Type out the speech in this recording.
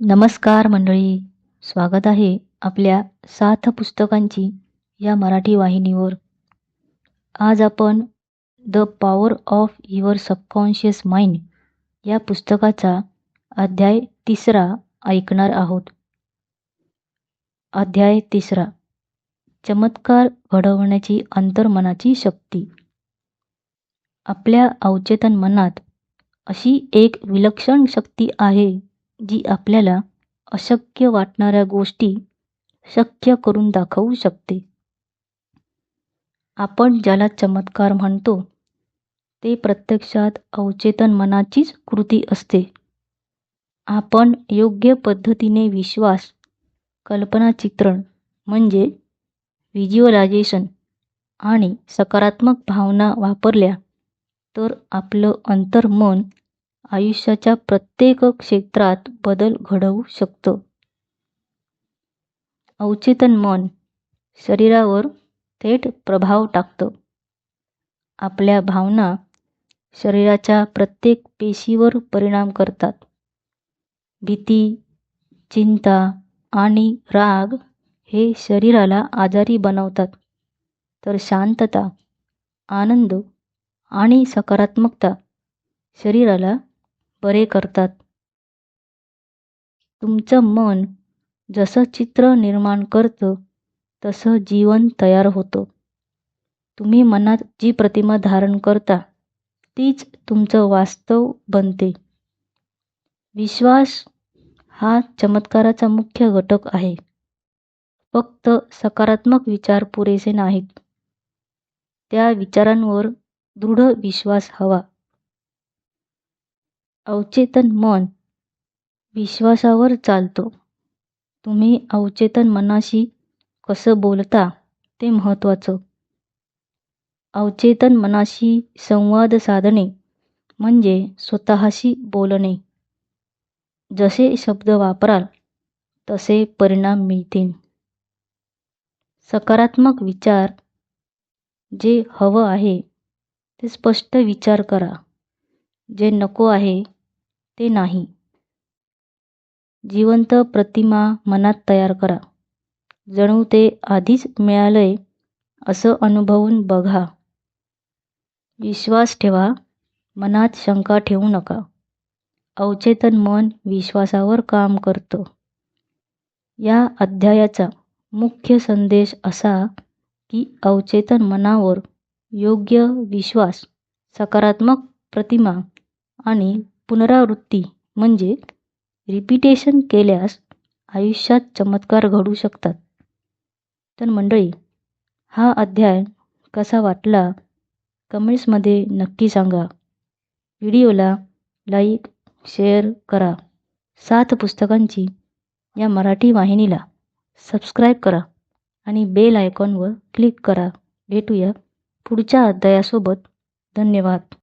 नमस्कार मंडळी स्वागत आहे आपल्या साथ पुस्तकांची या मराठी वाहिनीवर. आज आपण the power of your subconscious mind या पुस्तकाचा अध्याय तिसरा ऐकणार आहोत. अध्याय तिसरा. चमत्कार घडवण्याची अंतर्मनाची शक्ती. आपल्या अवचेतन मनात अशी एक विलक्षण शक्ती आहे. जी आपल्याला अशक्य वाटणाऱ्या गोष्टी शक्य करून दाखवू शकते. आपण ज्याला चमत्कार म्हणतो ते प्रत्यक्षात अवचेतन मनाचीच कृती असते. आपण योग्य पद्धतीने विश्वास कल्पनाचित्रण म्हणजे व्हिज्युअलायझेशन आणि सकारात्मक भावना वापरल्या तर आपलं अंतर्मन आयुष्याच्या प्रत्येक क्षेत्रात बदल घडवू शकतं. अवचेतन मन शरीरावर थेट प्रभाव टाकतं. आपल्या भावना शरीराच्या प्रत्येक पेशीवर परिणाम करतात. भीती चिंता आणि राग हे शरीराला आजारी बनवतात. तर शांतता आनंद आणि सकारात्मकता शरीराला बरे करतात. तुमचं मन जसं चित्र निर्माण करतं तसं जीवन तयार होतं. तुम्ही मनात जी प्रतिमा धारण करता तीच तुमचं वास्तव बनते. विश्वास हा चमत्काराचा मुख्य घटक आहे. फक्त सकारात्मक विचार पुरेसे नाहीत. त्या विचारांवर दृढ विश्वास हवा. अवचेतन मन विश्वासावर चालतो. तुम्ही अवचेतन मनाशी कसं बोलता ते महत्त्वाचं. अवचेतन मनाशी संवाद साधणे म्हणजे स्वतःशी बोलणे. जसे शब्द वापराल तसे परिणाम मिळतील. सकारात्मक विचार जे हवं आहे ते स्पष्ट विचार करा. जे नको आहे ते नाही. जिवंत प्रतिमा मनात तयार करा. जणू ते आधीच मिळालंय असं अनुभवून बघा. विश्वास ठेवा. मनात शंका ठेवू नका. अवचेतन मन विश्वासावर काम करतं. या अध्यायाचा मुख्य संदेश असा की अवचेतन मनावर योग्य विश्वास सकारात्मक प्रतिमा आणि पुनरावृत्ती म्हणजे रिपिटेशन केल्यास आयुष्यात चमत्कार घडू शकतात. तर मंडळी हा अध्याय कसा वाटला? कमेंट्समध्ये नक्की सांगा. व्हिडिओला लाईक शेअर करा. सात पुस्तकांची या मराठी वाहिनीला सबस्क्राईब करा आणि बेल आयकॉनवर क्लिक करा. भेटूया पुढच्या अध्यायासोबत. धन्यवाद.